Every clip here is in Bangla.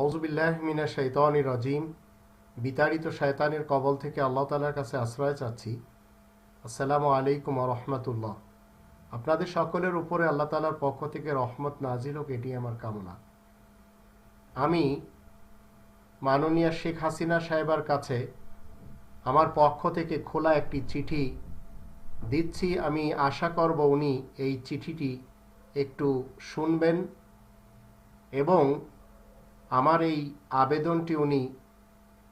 আউজুবিল্লাহ মিনা শৈতানি রাজিম। বিতাড়িত শয়তানের কবল থেকে আল্লাহ তালার কাছে আশ্রয় চাচ্ছি। আসসালামু আলাইকুম রহমতুল্লাহ। আপনাদের সকলের উপরে আল্লাহ তালার পক্ষ থেকে রহমত, নাজিল হোক, এটি আমার কামনা। আমি মাননীয় শেখ হাসিনা সাহেবার কাছে আমার পক্ষ থেকে খোলা একটি চিঠি দিচ্ছি। আমি আশা করব উনি এই চিঠিটি একটু শুনবেন এবং আমার এই আবেদনটি উনি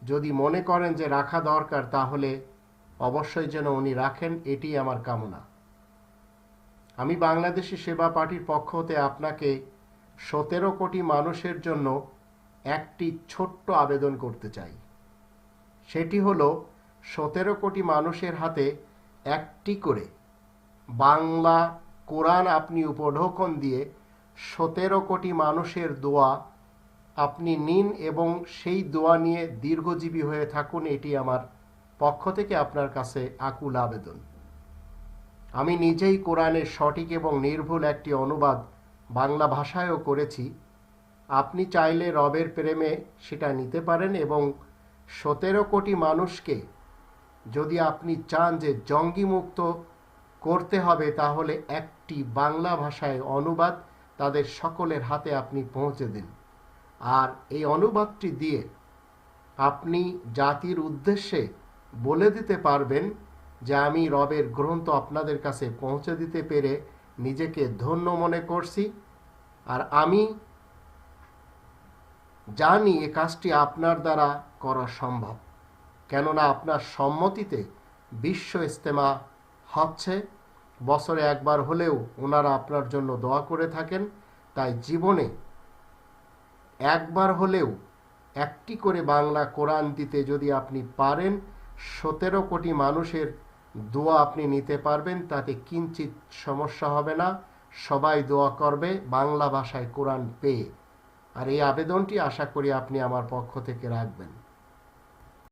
যদি মনে করেন যে রাখা দরকার, তাহলে অবশ্যই যেন উনি রাখেন, এটি আমার কামনা। আমি বাংলাদেশি সেবা পার্টির পক্ষ হতে আপনাকে সতেরো কোটি মানুষের জন্য একটি ছোট্ট আবেদন করতে চাই। সেটি হলো, সতেরো কোটি মানুষের হাতে একটি করে বাংলা কোরআন আপনি উপঢৌকন দিয়ে সতেরো কোটি মানুষের দোয়া আপনি নিন এবং সেই দোয়া নিয়ে দীর্ঘজীবী হয়ে থাকুন, এটি আমার পক্ষ থেকে আপনার কাছে আকুল আবেদন। আমি নিজেই কোরআনের সঠিক এবং নির্ভুল একটি অনুবাদ বাংলা ভাষায়ও করেছি। আপনি চাইলে রবের প্রেমে সেটা নিতে পারেন এবং সতেরো কোটি মানুষকে যদি আপনি চান যে জঙ্গি মুক্ত করতে হবে, তাহলে একটি বাংলা ভাষায় অনুবাদ তাদের সকলের হাতে আপনি পৌঁছে দিন। আর এই অনুবাদটি দিয়ে আপনি জাতির উদ্দেশ্যে বলে দিতে পারবেন যে আমি রবের গ্রন্থ আপনাদের কাছে পৌঁছে দিতে পেরে নিজেকে ধন্য মনে করছি। আর আমি জানি এ কাজটি আপনার দ্বারা করা সম্ভব, কেননা আপনার সম্মতিতে বিশ্ব ইস্তেমা হচ্ছে। বছরে একবার হলেও ওনারা আপনার জন্য দোয়া করে থাকেন, তাই জীবনে একবার হলেও একটি করে বাংলা কোরআন দিতে যদি আপনি পারেন, সতেরো কোটি মানুষের দোয়া আপনি নিতে পারবেন, তাতে কিঞ্চিত সমস্যা হবে না। সবাই দোয়া করবে, বাংলা ভাষায় কোরআন পেয়ে। আর এই আবেদনটি আশা করি আপনি আমার পক্ষ থেকে রাখবেন।